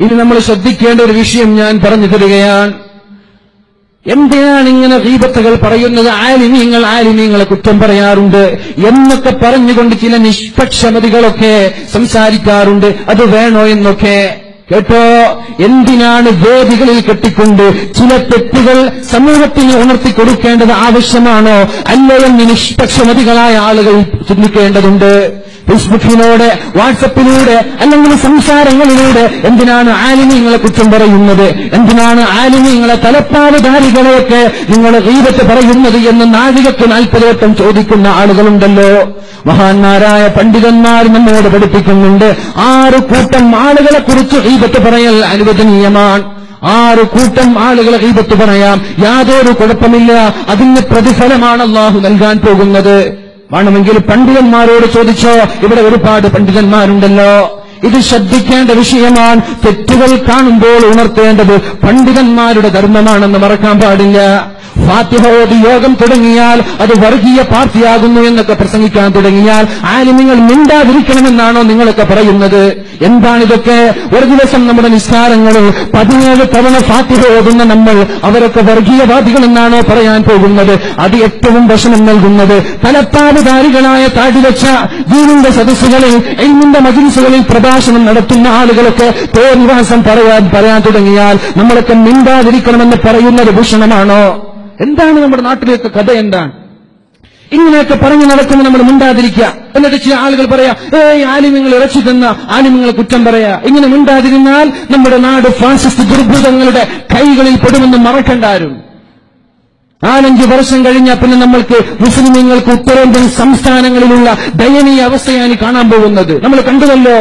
ഇത് നമ്മൾ ശ്രദ്ധിക്കേണ്ട ഒരു വിഷയം ഞാൻ പറഞ്ഞു തരികയാണ് എന്തിനാണ് ഇങ്ങനെ ഗീബത്തുകൾ പറയുന്നത്? ആലിമീങ്ങൾ ആലിമീങ്ങളെ കുറ്റം പറയാറുണ്ട് എന്നൊക്കെ പറഞ്ഞുകൊണ്ട് ചില നിഷ്പക്ഷമതികളൊക്കെ സംസാരിക്കാറുണ്ട്. അത് വേണോ എന്നൊക്കെ. കേട്ടോ എന്തിനാണ് വേദികളിൽ കെട്ടിക്കൊണ്ട് ചില തെറ്റുകൾ സമൂഹത്തിന് ഉണർത്തി കൊടുക്കേണ്ടത് ആവശ്യമാണോ? അല്ലയെന്ന് നിഷ്പക്ഷമതികളായ ആളുകൾ ചിന്തിക്കേണ്ടതുണ്ട്. ഫേസ്ബുക്കിലൂടെ വാട്സപ്പിലൂടെ അല്ലെങ്കിൽ സംസാരങ്ങളിലൂടെ എന്തിനാണ് ആലിമീങ്ങളെ കുറ്റം പറയുന്നത്? എന്തിനാണ് ആലിമീങ്ങളെ തലപ്പാടുധാരികളെയൊക്കെ നിങ്ങൾ ഗീബത്ത് പറയുന്നത് എന്ന് നാഴികക്ക് നാൽപ്പതേട്ടം ചോദിക്കുന്ന ആളുകളുണ്ടല്ലോ. മഹാന്മാരായ പണ്ഡിതന്മാർ നമ്മോട് പഠിപ്പിക്കുന്നുണ്ട് ആറ് കൂട്ടം ആളുകളെ കുറിച്ച് ഗീബത്ത് പറയൽ അനുവദനീയമാണ്. ആറ് കൂട്ടം ആളുകളെ ഹൈബത്ത് പറയാം. യാതൊരു കുഴപ്പമില്ല. അതിന് പ്രതിഫലമാണ് അള്ളാഹു നൽകാൻ പോകുന്നത്. വേണമെങ്കിൽ പണ്ഡിതന്മാരോട് ചോദിച്ചോ? ഇവിടെ ഒരുപാട് പണ്ഡിതന്മാരുണ്ടല്ലോ. ഇത് ശ്രദ്ധിക്കേണ്ട വിഷയമാണ്. തെറ്റുകൾ കാണുമ്പോൾ ഉണർത്തേണ്ടത് പണ്ഡിതന്മാരുടെ ധർമ്മമാണെന്ന് മറക്കാൻ പാടില്ല. ഫാത്തിഹ ഓതി യോഗം തുടങ്ങിയാൽ അത് വർഗീയ പാർട്ടിയാകുന്നു എന്നൊക്കെ പ്രസംഗിക്കാൻ തുടങ്ങിയാൽ ആലിമ്യങ്ങൾ മിണ്ടാതിരിക്കണമെന്നാണോ നിങ്ങളൊക്കെ പറയുന്നത്? എന്താണിതൊക്കെ? ഒരു ദിവസം നമ്മുടെ നിസ്കാരങ്ങളിൽ പതിനേഴ് തവണ ഫാത്തിഹ ഓതുന്ന നമ്മൾ അവരൊക്കെ വർഗീയവാദികളെന്നാണോ പറയാൻ പോകുന്നത്? അത് ഏറ്റവും വിഷമം നൽകുന്നത് തലപ്പാടുകാരികളായ താടിവച്ച ദീനിന്റെ സദസ്സുകളിൽ എൽമിന്റെ മജിൽസുകളിൽ പ്രഭാഷണം നടത്തുന്ന ആളുകളൊക്കെ തോന്നിവാസം പറയാൻ പറയാൻ തുടങ്ങിയാൽ നമ്മളൊക്കെ മിണ്ടാതിരിക്കണമെന്ന് പറയുന്നത് ഭൂഷണമാണോ? എന്താണ് നമ്മുടെ നാട്ടിലേക്ക് കഥ എന്താണ്? ഇങ്ങനെയൊക്കെ പറഞ്ഞു നടക്കുന്ന നമ്മൾ മിണ്ടാതിരിക്കുക. എന്നിട്ട് ചില ആളുകൾ പറയാ ഏയ് ആലിമ്യങ്ങൾ ഇറച്ചി തന്ന ആലിമ്യങ്ങളെ കുറ്റം പറയാ. ഇങ്ങനെ മിണ്ടാതിരുന്നാൽ നമ്മുടെ നാട് ഫാസിസ്റ്റ് ദുർഭൂതങ്ങളുടെ കൈകളിൽ പെടുമെന്ന് മറക്കണ്ടാരും. നാലഞ്ച് വർഷം കഴിഞ്ഞാൽ പിന്നെ നമ്മൾക്ക് മുസ്ലിമീങ്ങൾക്ക് ഉത്തരേന്ത്യൻ സംസ്ഥാനങ്ങളിലുള്ള ദയനീയ അവസ്ഥയാണ് കാണാൻ പോകുന്നത്. നമ്മൾ കണ്ടുവല്ലോ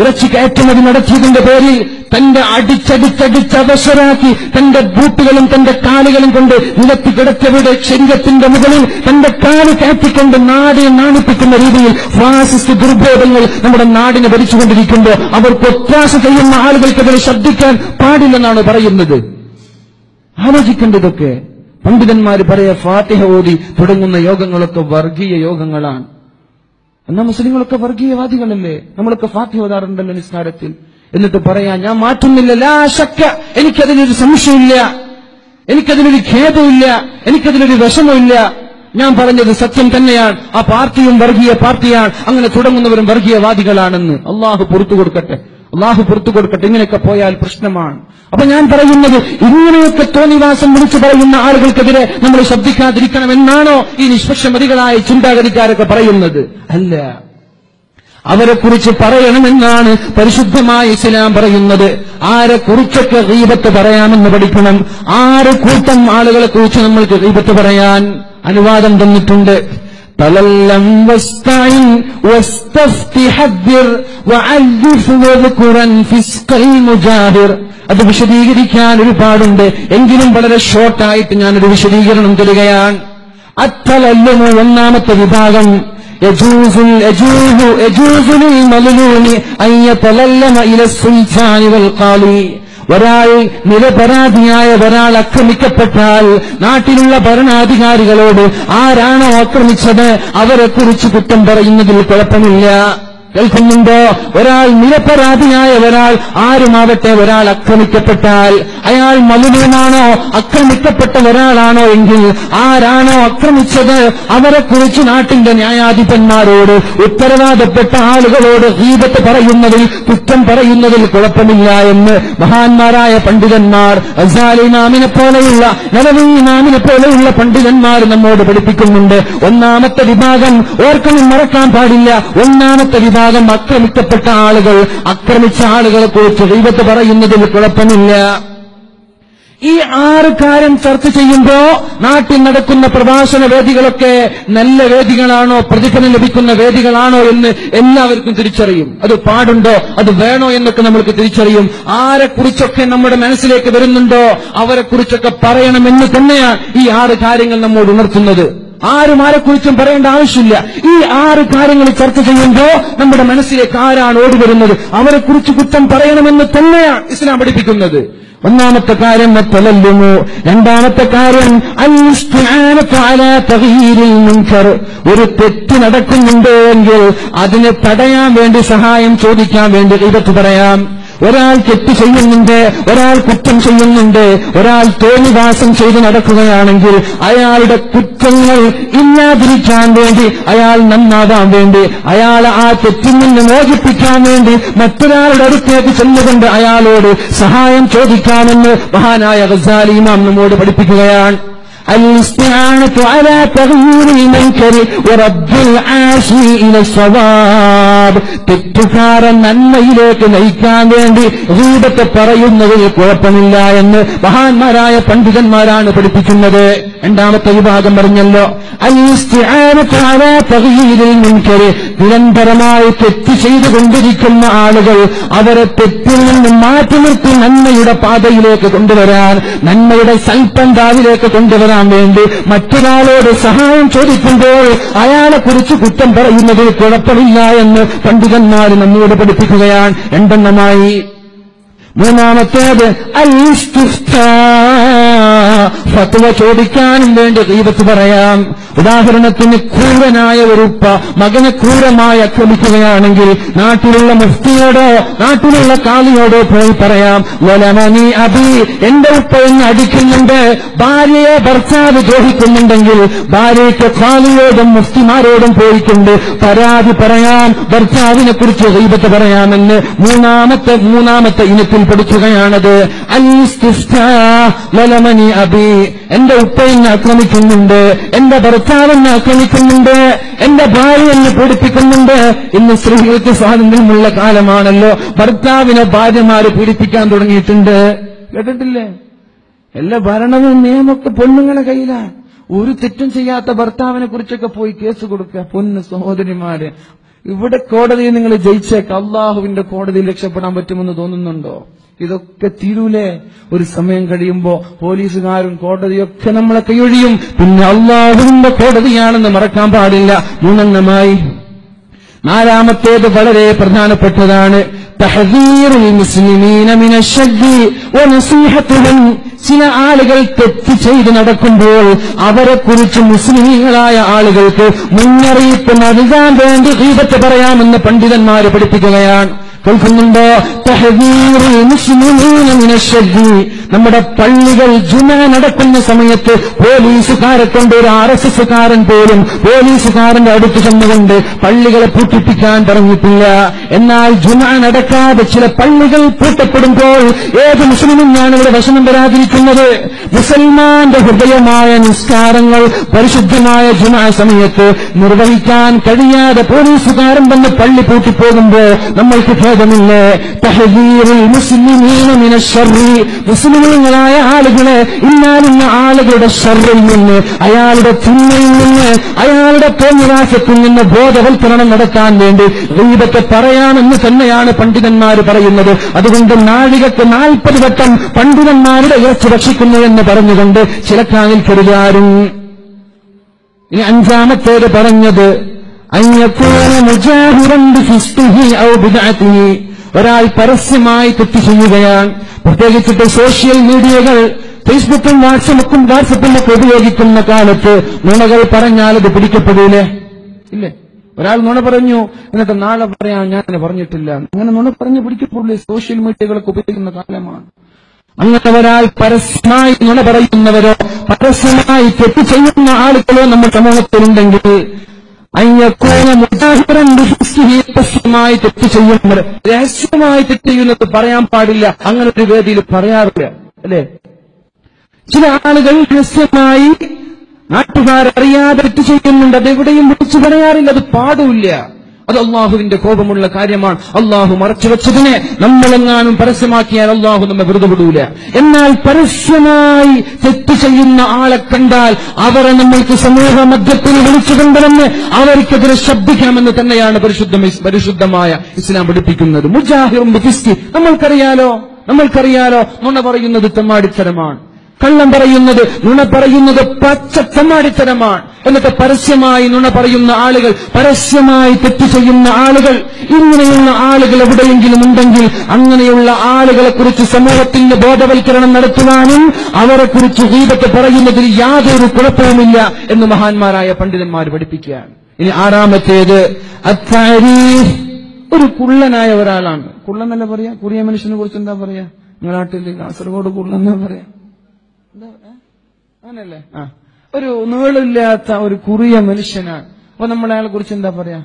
ഇറച്ചി കയറ്റുമതി നടത്തിയതിന്റെ പേരിൽ തന്റെ അടിച്ചടിച്ചടിച്ച് അവസരാക്കി തന്റെ ബൂട്ടുകളും തന്റെ കാലുകളും കൊണ്ട് നിലത്തി കിടത്തിയവരുടെ ശരീരത്തിന്റെ മുകളിൽ തന്റെ കാൽ കയറ്റിക്കൊണ്ട് നാടിനെ നാണിപ്പിക്കുന്ന രീതിയിൽ ഫാസിസ്റ്റ് ദുർബോധങ്ങൾ നമ്മുടെ നാടിനെ ഭരിച്ചുകൊണ്ടിരിക്കുമ്പോൾ അവർക്ക് ഒത്താശ ചെയ്യുന്ന ആളുകൾക്കെതിരെ ശബ്ദിക്കാൻ പാടില്ലെന്നാണ് പറയുന്നത്. ആലോചിക്കേണ്ടതൊക്കെ. പണ്ഡിതന്മാർ പറയ ഫാത്തിഹ ഓതി തുടങ്ങുന്ന യോഗങ്ങളൊക്കെ വർഗീയ യോഗങ്ങളാണ്. എന്നാ മുസ്ലിങ്ങളൊക്കെ വർഗീയവാദികളല്ലേ? നമ്മളൊക്കെ ഫാത്തിഹ ഓതാറുണ്ടല്ലോ നിസ്കാരത്തിൽ. എന്നിട്ട് പറയാ ഞാൻ മാറ്റുന്നില്ല ലാശക്ക എനിക്കതിനൊരു സംശയമില്ല. എനിക്കതിനൊരു ഖേദമില്ല. എനിക്കതിനൊരു വിഷമമില്ല. ഞാൻ പറഞ്ഞത് സത്യം തന്നെയാണ്. ആ പാർട്ടിയും വർഗീയ പാർട്ടിയാണ്. അങ്ങനെ തുടങ്ങുന്നവരും വർഗീയവാദികളാണെന്ന്. അള്ളാഹു പുറത്തു കൊടുക്കട്ടെ. അള്ളാഹു പുറത്തു കൊടുക്കട്ടെ ഇങ്ങനെയൊക്കെ പോയാൽ പ്രശ്നമാണ്. അപ്പൊ ഞാൻ പറയുന്നത് ഇങ്ങനെയൊക്കെ തോന്നിവാസം വിളിച്ചു പറയുന്ന ആളുകൾക്കെതിരെ നമ്മൾ ശബ്ദിക്കാതിരിക്കണം എന്നാണോ ഈ നിഷ്പക്ഷമതികളായ ചിന്താഗതിക്കാരൊക്കെ പറയുന്നത്? അല്ല. അവരെ കുറിച്ച് പറയണമെന്നാണ് പരിശുദ്ധമായ ഇസ്ലാം പറയുന്നത്. ആരെ കുറിച്ചൊക്കെ ദീപത്ത് പറയാമെന്ന് പഠിക്കണം. ആരെ കൂട്ടം ആളുകളെ കുറിച്ച് നമ്മൾക്ക് ദീപത്ത് പറയാൻ അനുവാദം തന്നിട്ടുണ്ട്. തലല്ലം വസ്തഇൻ വസ്തഫ്തി ഹദ്ദിർ വഅല്ലിഫ് വദ്കുറൻ ഫിസ്കൽ മുജാഹിർ അത് വിശദീകരിക്കാൻ ഒരുപാടുണ്ട് എങ്കിലും വളരെ ഷോർട്ടായിട്ട് ഞാനൊരു വിശദീകരണം തരികയാണ് അത്തലല്ലുമു ഒന്നാമത്തെ വിഭാഗം يجوز يجوز يجوز للمظلوم أن يتللم إلى السلطان والقاضي ഒരാൾ നിരപരാധിയായ ഒരാൾ ആക്രമിക്കപ്പെട്ടാൽ നാട്ടിലുള്ള ഭരണാധികാരികളോട് ആരാണോ ആക്രമിച്ചത് അവരെക്കുറിച്ച് കുറ്റം പറയുന്നതിൽ കുഴപ്പമില്ല. കേൾക്കുന്നുണ്ടോ ഒരാൾ നിരപരാധിയായ ഒരാൾ ആരുമാവട്ടെ ഒരാൾ ആക്രമിക്കപ്പെട്ടാൽ അയാൾ മലിനമാണോ? ആക്രമിക്കപ്പെട്ട ഒരാളാണോ എങ്കിൽ ആരാണോ ആക്രമിച്ചത്? അവരെ കുറിച്ച് നാട്ടിന്റെ ന്യായാധിപന്മാരോട് ഉത്തരവാദപ്പെട്ട ആളുകളോട് ഹീബത്ത് പറയുന്നതിൽ കുറ്റം പറയുന്നതിൽ കുഴപ്പമില്ല എന്ന് മഹാന്മാരായ പണ്ഡിതന്മാർ അസാലി നാമിനെ പോലെയുള്ള നലവി നാമിനെ പോലെയുള്ള പണ്ഡിതന്മാർ നമ്മോട് പഠിപ്പിക്കുന്നുണ്ട്. ഒന്നാമത്തെ വിഭാഗം ഓർക്കണം മറക്കാൻ പാടില്ല. ഒന്നാമത്തെ വിഭാഗം ആക്രമിക്കപ്പെട്ട ആളുകൾ ആക്രമിച്ച ആളുകളെ കുറിച്ച് ദൈവത്ത് പറയുന്നതിൽ കുഴപ്പമില്ല. ഈ ആറ് കാര്യം ചർച്ച ചെയ്യുമ്പോ നാട്ടിൽ നടക്കുന്ന പ്രഭാഷണ വേദികളൊക്കെ നല്ല വേദികളാണോ പ്രതിഫലം ലഭിക്കുന്ന വേദികളാണോ എന്ന് എല്ലാവർക്കും തിരിച്ചറിയും. അത് പാടുണ്ടോ അത് വേണോ എന്നൊക്കെ നമ്മൾക്ക് തിരിച്ചറിയും. ആരെക്കുറിച്ചൊക്കെ നമ്മുടെ മനസ്സിലേക്ക് വരുന്നുണ്ടോ അവരെക്കുറിച്ചൊക്കെ പറയണമെന്ന് തന്നെയാണ് ഈ ആറ് കാര്യങ്ങൾ നമ്മോട് ഉണർത്തുന്നത്. ആരും ആരെക്കുറിച്ചും പറയേണ്ട ആവശ്യമില്ല. ഈ ആറ് കാര്യങ്ങൾ ചർച്ച ചെയ്യുമ്പോൾ നമ്മുടെ മനസ്സിലേക്ക് ആരാണ് ഓടിവരുന്നത് അവരെ കുറിച്ച് കുറ്റം പറയണമെന്ന് തന്നെയാണ് ഇസ്ലാം പഠിപ്പിക്കുന്നത്. ഒന്നാമത്തെ കാര്യം തലല്ലുമു രണ്ടാമത്തെ കാര്യം ഒരു തെറ്റ് നടക്കുന്നുണ്ടോ എങ്കിൽ അതിനെ തടയാൻ വേണ്ടി സഹായം ചോദിക്കാൻ വേണ്ടി ഇടത്ത് പറയാം. ഒരാൾ തെറ്റ് ചെയ്യുന്നുണ്ട് ഒരാൾ കുറ്റം ചെയ്യുന്നുണ്ട് ഒരാൾ തോന്നിവാസം ചെയ്ത് നടക്കുകയാണെങ്കിൽ അയാളുടെ കുറ്റങ്ങൾ ഇല്ലാതിരിക്കാൻ വേണ്ടി അയാൾ നന്നാവാൻ വേണ്ടി അയാൾ ആ തെറ്റിൽ നിന്ന് മോചിപ്പിക്കാൻ വേണ്ടി മറ്റൊരാളുടെ അടുത്തേക്ക് ചെന്നുകൊണ്ട് അയാളോട് സഹായം ചോദിക്കാമെന്ന് മഹാനായ ഗസാലി നമ്മോട് പഠിപ്പിക്കുകയാണ്. الاستعانة على تغيير المنكر ورد العاصي إلى الصواب തെറ്റുകാരൻ നന്മയിലേക്ക് നയിക്കാൻ വേണ്ടി റൂപത്തെ പറയുന്നതിൽ കുഴപ്പമില്ല എന്ന് മഹാന്മാരായ പണ്ഡിതന്മാരാണ് പഠിപ്പിക്കുന്നത് രണ്ടാമത്തെ വിഭാഗം പറഞ്ഞല്ലോ അൽ-ഇസ്തിആനത്ത് അലാ തഗ്യീരിൽ മുൻകര് നിരന്തരമായി തെറ്റ് ചെയ്തുകൊണ്ടിരിക്കുന്ന ആളുകൾ അവരെ തെറ്റിൽ നിന്ന് മാറ്റി നിർത്തി നന്മയുടെ പാതയിലേക്ക് കൊണ്ടുവരാൻ നന്മയുടെ സൽപ്പന്താവിലേക്ക് കൊണ്ടുവരാൻ വേണ്ടി മറ്റൊരാളോട് സഹായം ചോദിക്കുമ്പോൾ അയാളെ കുറിച്ച് കുറ്റം പറയുന്നതിൽ കുഴപ്പമില്ല എന്ന് പണ്ഡിതന്മാർ നമ്മോട് പഠിപ്പിക്കുകയാണ്. രണ്ടെണ്ണമായി മൂന്നാമത്തേത് അൽ ഫത്വ ചോദിക്കാനും വേണ്ടി ദൈവത്ത് പറയാം. ഉദാഹരണത്തിന് ക്രൂരനായ ഒരു ഉപ്പ മകനെ ക്രൂരമായി ആക്രമിക്കുകയാണെങ്കിൽ നാട്ടിലുള്ള മുഫ്തിയോടോ നാട്ടിലുള്ള കാലിയോടോ പോയി പറയാം വലമനി അബി എന്റെ ഉപ്പ എന്ന് അടിക്കുന്നുണ്ട് ഭാര്യയെ ഭർത്താവ് ദ്രോഹിക്കുന്നുണ്ടെങ്കിൽ ഭാര്യയ്ക്ക് കാലിയോടും മുഫ്തിമാരോടും പോയിട്ടുണ്ട് പരാതി പറയാം ഭർത്താവിനെ കുറിച്ച് ദൈവത്ത് പറയാമെന്ന് മൂന്നാമത്തെ മൂന്നാമത്തെ ഇനത്തിൽ പഠിക്കുകയാണത് ലലമനി അബി. എന്റെ ഉപ്പ എന്നെ ആക്രമിക്കുന്നുണ്ട്. എന്റെ ഭർത്താവ് എന്നെ ആക്രമിക്കുന്നുണ്ട്. എന്റെ ഭാര്യ എന്നെ പീഡിപ്പിക്കുന്നുണ്ട്. ഇന്ന് സ്ത്രീകൾക്ക് സ്വാതന്ത്ര്യമുള്ള കാലമാണല്ലോ. ഭർത്താവിനെ ഭാര്യമാര് പീഡിപ്പിക്കാൻ തുടങ്ങിയിട്ടുണ്ട്. കേട്ടിട്ടില്ലേ? എല്ലാ ഭരണവും നിയമൊക്കെ പെണ്ണുങ്ങളെ കയ്യിലാണ് ഒരു തെറ്റും ചെയ്യാത്ത ഭർത്താവിനെ കുറിച്ചൊക്കെ പോയി കേസ് കൊടുക്കുക. പൊന്ന് സഹോദരിമാര്. ഇവിടെ കോടതിയിൽ നിങ്ങൾ ജയിച്ചേക്ക് അള്ളാഹുവിന്റെ കോടതിയിൽ രക്ഷപ്പെടാൻ പറ്റുമെന്ന് തോന്നുന്നുണ്ടോ? ഇതൊക്കെ തീരൂലേ. ഒരു സമയം കഴിയുമ്പോ പോലീസുകാരും കോടതിയൊക്കെ നമ്മളെ കൈയൊഴിയും. പിന്നെ അള്ളാഹുവിന്റെ കോടതിയാണെന്ന് മറക്കാൻ പാടില്ല. മൂന്നെണ്ണമായി. നാലാമത്തേത് വളരെ പ്രധാനപ്പെട്ടതാണ്. الشد ونصيحتهم. ചില ആളുകൾ തെറ്റ് ചെയ്ത് നടക്കുമ്പോൾ അവരെ കുറിച്ച് മുസ്ലിമീങ്ങളായ ആളുകൾക്ക് മുന്നറിയിപ്പ് നൽകാൻ വേണ്ടി ദീപത്ത് പറയാമെന്ന് പണ്ഡിതന്മാര് പഠിപ്പിക്കുകയാണ്. കേൾക്കുന്നുണ്ടോ? നമ്മുടെ പള്ളികൾ ജുമ നടക്കുന്ന സമയത്ത് പോലീസുകാരെ കൊണ്ട് ഒരു ആർ എസ് എസ്സുകാരൻ പോലും പോലീസുകാരന്റെ അടുത്ത് ചെന്നുകൊണ്ട് പള്ളികളെ പൂട്ടിപ്പിക്കാൻ പറഞ്ഞിട്ടില്ല എന്നാൽ ജുമ നടക്കാതെ ചില പള്ളികൾ പൂട്ടപ്പെടുമ്പോൾ ഏത് മുസ്ലിമും ഞാൻ ഇവിടെ വശനം വരാതിരിക്കുന്നത്? മുസൽമാന്റെ ഹൃദയമായ നിസ്കാരങ്ങൾ പരിശുദ്ധമായ ജുമ സമയത്ത് നിർവഹിക്കാൻ കഴിയാതെ പോലീസുകാരൻ വന്ന് പള്ളി പൂട്ടിപ്പോകുമ്പോൾ നമ്മൾക്ക് ഭേദമില്ലേ? മുസ്ലിമീങ്ങളായ ആളുകളെ ഇന്നാലിന്ന ആളുകളുടെ ഷർറിൽ നിന്ന് അയാളുടെ തിന്മയിൽ നിന്ന് അയാളുടെ തോന്നിവാസത്തിൽ നിന്ന് ബോധവൽക്കരണം നടത്താൻ വേണ്ടി ദൈവത്തെ പറയാമെന്ന് തന്നെയാണ് പണ്ഡിതന്മാർ പറയുന്നത്. അതുകൊണ്ട് നാഴികക്ക് നാൽപ്പത് വട്ടം പണ്ഡിതന്മാരുടെ ഇറച്ചു രക്ഷിക്കുന്നു എന്ന് പറഞ്ഞുകൊണ്ട് ചിലക്കാനിൽ കരുതാരും ഇനി അഞ്ചാമത്തേത് പറഞ്ഞത് ഒരാൾ പരസ്യമായി തെറ്റ് ചെയ്യുകയാണ് പ്രത്യേകിച്ചിട്ട് സോഷ്യൽ മീഡിയകൾ ഫേസ്ബുക്കും വാട്സപ്പും വാട്സപ്പും ഉപയോഗിക്കുന്ന കാലത്ത് നുണകൾ പറഞ്ഞാൽ അത് പിടിക്കപ്പെടൂലേ? ഇല്ലേ? ഒരാൾ നുണ പറഞ്ഞു എന്നിട്ട് നാളെ പറയാൻ ഞാൻ പറഞ്ഞിട്ടില്ല. അങ്ങനെ നുണ പറഞ്ഞു പിടിക്കപ്പെടില്ലേ സോഷ്യൽ മീഡിയകളൊക്കെ ഉപയോഗിക്കുന്ന കാലമാണ്. അങ്ങനെ ഒരാൾ പരസ്യമായി നുണ പറയുന്നവരോ പരസ്യമായി തെറ്റ് ചെയ്യുന്ന ആളുകളോ നമ്മുടെ സമൂഹത്തിലുണ്ടെങ്കിൽ രഹസ്യമായി തെറ്റ് ചെയ്യുന്നവർ രഹസ്യമായി തെറ്റ് ചെയ്യുന്നത് പറയാൻ പാടില്ല. അങ്ങനെ ഒരു വേദിയിൽ പറയാറില്ല. അല്ലെ? ചില ആളുകൾ രഹസ്യമായി നാട്ടുകാരറിയാതെ തെറ്റ് ചെയ്യുന്നുണ്ട്. അതെവിടെയും വിളിച്ചു പറയാറില്ല. അത് പാടില്ല അത് അള്ളാഹുവിന്റെ കോപമുള്ള കാര്യമാണ്. അള്ളാഹു മറച്ചു വെച്ചതിനെ നമ്മളെങ്ങാനും പരസ്യമാക്കിയാൽ അള്ളാഹു നമ്മെ വെറുതെ വിടൂല. എന്നാൽ പരസ്യമായി തെറ്റ് ചെയ്യുന്ന ആളെ കണ്ടാൽ അവരെ നമ്മൾക്ക് സമൂഹ മധ്യത്തിൽ വിളിച്ചു കൊണ്ടുവന്ന് അവർക്കെതിരെ ശബ്ദിക്കാമെന്ന് തന്നെയാണ് പരിശുദ്ധ പരിശുദ്ധമായ ഇസ്ലാം പഠിപ്പിക്കുന്നത്. മുജാഹിറും നമ്മൾക്കറിയാലോ? നമ്മൾക്കറിയാലോ? നുണ പറയുന്നത് തെമ്മാടിത്തരമാണ്. കള്ളം പറയുന്നത് നുണ പറയുന്നത് പച്ച തെമ്മാടിത്തരമാണ് എന്നിട്ട് പരസ്യമായി നുണ പറയുന്ന ആളുകൾ പരസ്യമായി തെറ്റ് ചെയ്യുന്ന ആളുകൾ ഇങ്ങനെയുള്ള ആളുകൾ എവിടെയെങ്കിലും ഉണ്ടെങ്കിൽ അങ്ങനെയുള്ള ആളുകളെ കുറിച്ച് സമൂഹത്തിന്റെ ബോധവൽക്കരണം നടത്തുവാനും അവരെ കുറിച്ച് ഗീപത്ത് പറയുന്നതിൽ യാതൊരു കുഴപ്പവുമില്ല എന്ന് മഹാന്മാരായ പണ്ഡിതന്മാർ പഠിപ്പിക്കുകയാണ്. ഇനി ആറാമത്തേത് ഒരു കുള്ളനായ ഒരാളാണ്. കുള്ളനല്ല പറയാ? കുറിയ മനുഷ്യനെ കുറിച്ച് എന്താ പറയാ? നിങ്ങളുടെ നാട്ടിൽ കാസർഗോഡ് കുള്ളെന്നാ പറയാ? അങ്ങനല്ലേ? ആ. ഒരു നീളില്ലാത്ത ഒരു കുറിയ മനുഷ്യനാണ്. അപ്പൊ നമ്മൾ അയാളെ കുറിച്ച് എന്താ പറയാ?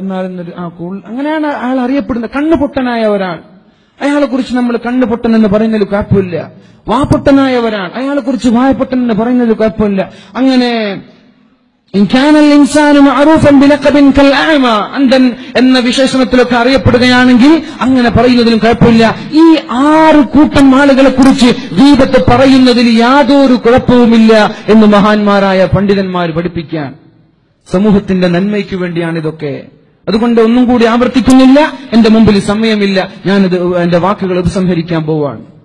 എന്നാലൊരു ആ, കൂൾ ആ കുൾ അങ്ങനെയാണ് അയാൾ അറിയപ്പെടുന്നത്. കണ്ണുപൊട്ടനായ ഒരാൾ. അയാളെ കുറിച്ച് നമ്മൾ കണ്ണുപൊട്ടൻ എന്ന് പറയുന്നതിൽ കുഴപ്പമില്ല. വാപ്പൊട്ടനായ ഒരാൾ. അയാളെ കുറിച്ച് വായപ്പൊട്ടൻ എന്ന് പറയുന്നതിൽ കുഴപ്പമില്ല. അങ്ങനെ അന്ധൻ എന്ന വിശേഷണത്തിലൊക്കെ അറിയപ്പെടുകയാണെങ്കിൽ അങ്ങനെ പറയുന്നതിലും കുഴപ്പമില്ല. ഈ ആറ് കൂട്ടം ആളുകളെ കുറിച്ച് ഗീബത്ത് പറയുന്നതിൽ യാതൊരു കുഴപ്പവുമില്ല എന്ന് മഹാന്മാരായ പണ്ഡിതന്മാർ പഠിപ്പിക്കാൻ. സമൂഹത്തിന്റെ നന്മയ്ക്ക് വേണ്ടിയാണ് ഇതൊക്കെ. അതുകൊണ്ട് ഒന്നും കൂടി ആവർത്തിക്കുന്നില്ല. എന്റെ മുമ്പിൽ സമയമില്ല. ഞാനത് എന്റെ വാക്കുകൾ ഉപസംഹരിക്കാൻ പോവാണ്.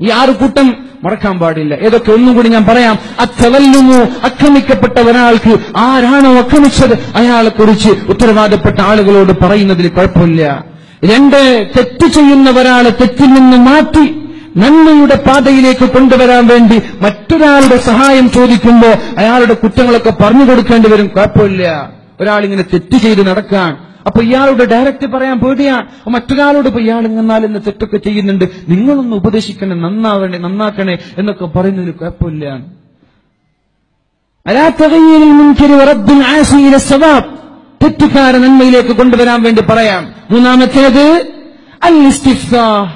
ഈ ആറ് കൂട്ടം മറക്കാൻ പാടില്ല. ഏതൊക്കെ ഒന്നും കൂടി ഞാൻ പറയാം. അത്തവല്ലുമോ അക്രമിക്കപ്പെട്ട ഒരാൾക്ക് ആരാണോ അക്രമിച്ചത്? അയാളെ കുറിച്ച് ഉത്തരവാദപ്പെട്ട ആളുകളോട് പറയുന്നതിൽ കുഴപ്പമില്ല. രണ്ട് തെറ്റ് ചെയ്യുന്ന ഒരാളെ തെറ്റിൽ നിന്ന് മാറ്റി നന്മയുടെ പാതയിലേക്ക് കൊണ്ടുവരാൻ വേണ്ടി മറ്റൊരാളുടെ സഹായം ചോദിക്കുമ്പോൾ അയാളുടെ കുറ്റങ്ങളൊക്കെ പറഞ്ഞു കൊടുക്കേണ്ടി വരും. കുഴപ്പമില്ല. ഒരാളിങ്ങനെ തെറ്റ് ചെയ്ത് നടക്കാൻ അപ്പൊ ഇയാളോട് ഡയറക്റ്റ് പറയാൻ പേടിയാണ് മറ്റൊരാളോട് ഇപ്പൊ ഇയാൾ എന്നാൽ ഇന്ന് തെറ്റൊക്കെ ചെയ്യുന്നുണ്ട്. നിങ്ങളൊന്ന് ഉപദേശിക്കണേ നന്നാവണേ നന്നാക്കണേ എന്നൊക്കെ പറയുന്നതിന് കുഴപ്പമില്ല അലാ തഗയ്യിരിൽ മുൻകരി വറദ്ദുൽ ആസി ഇല സവാബ്. തെറ്റുകാരെ നന്മയിലേക്ക് കൊണ്ടുവരാൻ വേണ്ടി പറയാം. മൂന്നാമത്തേത് അൽ ഇസ്തിഫ്താഹ്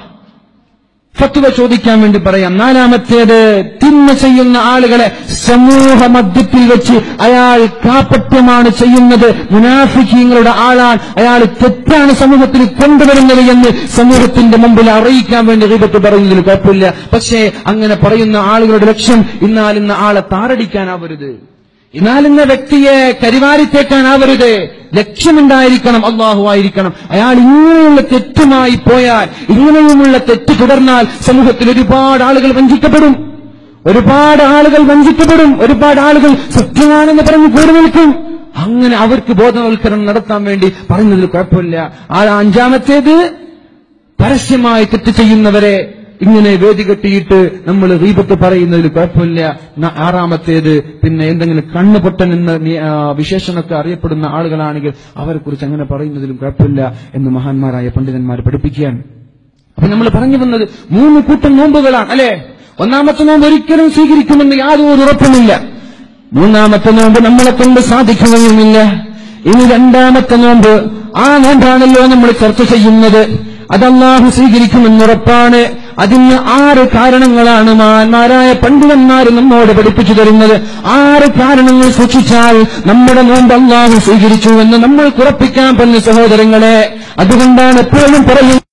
ഫത്വ ചോദിക്കാൻ വേണ്ടി പറയാം. നാലാമത്തേത് തിന്മ ചെയ്യുന്ന ആളുകളെ സമൂഹ മധ്യത്തിൽ വെച്ച് അയാൾ കാപ്പറ്റ്യമാണ് ചെയ്യുന്നത് മുനാഫിക്കീങ്ങളുടെ ആളാണ്. അയാൾ തെറ്റാണ് സമൂഹത്തിൽ കൊണ്ടുവരുന്നത് എന്ന് സമൂഹത്തിന്റെ മുമ്പിൽ അറിയിക്കാൻ വേണ്ടി റീബത്ത് പറയുന്നതിൽ കുഴപ്പമില്ല. പക്ഷേ അങ്ങനെ പറയുന്ന ആളുകളുടെ ലക്ഷ്യം ഇന്നാലിന്ന ആളെ താറടിക്കാനാവരുത്. ഇന്നാലിന്ന വ്യക്തിയെ കരിവാരിത്തേക്കാനാവരുത് ലക്ഷ്യമുണ്ടായിരിക്കണം അള്ളാഹു ആയിരിക്കണം. അയാൾ ഇങ്ങനെയുള്ള തെറ്റുമായി പോയാൽ ഇങ്ങനെയുമുള്ള തെറ്റ് തുടർന്നാൽ സമൂഹത്തിൽ ഒരുപാട് ആളുകൾ വഞ്ചിക്കപ്പെടും. ഒരുപാട് ആളുകൾ വഞ്ചിക്കപ്പെടും. ഒരുപാട് ആളുകൾ സത്യമാണെന്ന് പറഞ്ഞ് കൂടി നിൽക്കും. അങ്ങനെ അവർക്ക് ബോധവൽക്കരണം നടത്താൻ വേണ്ടി പറഞ്ഞതിൽ കുഴപ്പമില്ല. ആ അഞ്ചാമത്തേത് പരസ്യമായി തെറ്റ് ചെയ്യുന്നവരെ ഇങ്ങനെ വേദി കെട്ടിയിട്ട് നമ്മൾ റീപത്ത് പറയുന്നതിൽ കുഴപ്പമില്ല. ആറാമത്തേത് പിന്നെ എന്തെങ്കിലും കണ്ണുപൊട്ടൻ എന്ന വിശേഷണമൊക്കെ അറിയപ്പെടുന്ന ആളുകളാണെങ്കിൽ അവരെ കുറിച്ച് അങ്ങനെ പറയുന്നതിലും കുഴപ്പമില്ല എന്ന് മഹാന്മാരായ പണ്ഡിതന്മാർ പഠിപ്പിക്കുകയാണ്. അപ്പൊ നമ്മൾ പറഞ്ഞു വന്നത് മൂന്ന് കൂട്ടം നോമ്പുകളാണ് അല്ലെ? ഒന്നാമത്തെ നോമ്പ് ഒരിക്കലും സ്വീകരിക്കുമെന്ന് യാതൊരു ഉറപ്പുമില്ല. മൂന്നാമത്തെ നോമ്പ് നമ്മളെ കൊണ്ട് സാധിക്കുകയുമില്ല. ഇനി രണ്ടാമത്തെ നോമ്പ് ആ നോമ്പാണല്ലോ നമ്മൾ ചർച്ച ചെയ്യുന്നത്. അതല്ലാഹു സ്വീകരിക്കുമെന്നുറപ്പാണ് അതിന് ആറ് കാരണങ്ങളാണ് മാന്മാരായ പണ്ഡിതന്മാർ നമ്മോട് പഠിപ്പിച്ചു തരുന്നത്. ആറ് കാരണങ്ങൾ സൂക്ഷിച്ചാൽ നമ്മുടെ നോമ്പ് അല്ലാഹു സ്വീകരിച്ചു എന്ന് നമ്മൾ കുറപ്പിക്കാൻ പറഞ്ഞ സഹോദരങ്ങളെ. അതുകൊണ്ടാണ് എപ്പോഴും പറയുന്നത്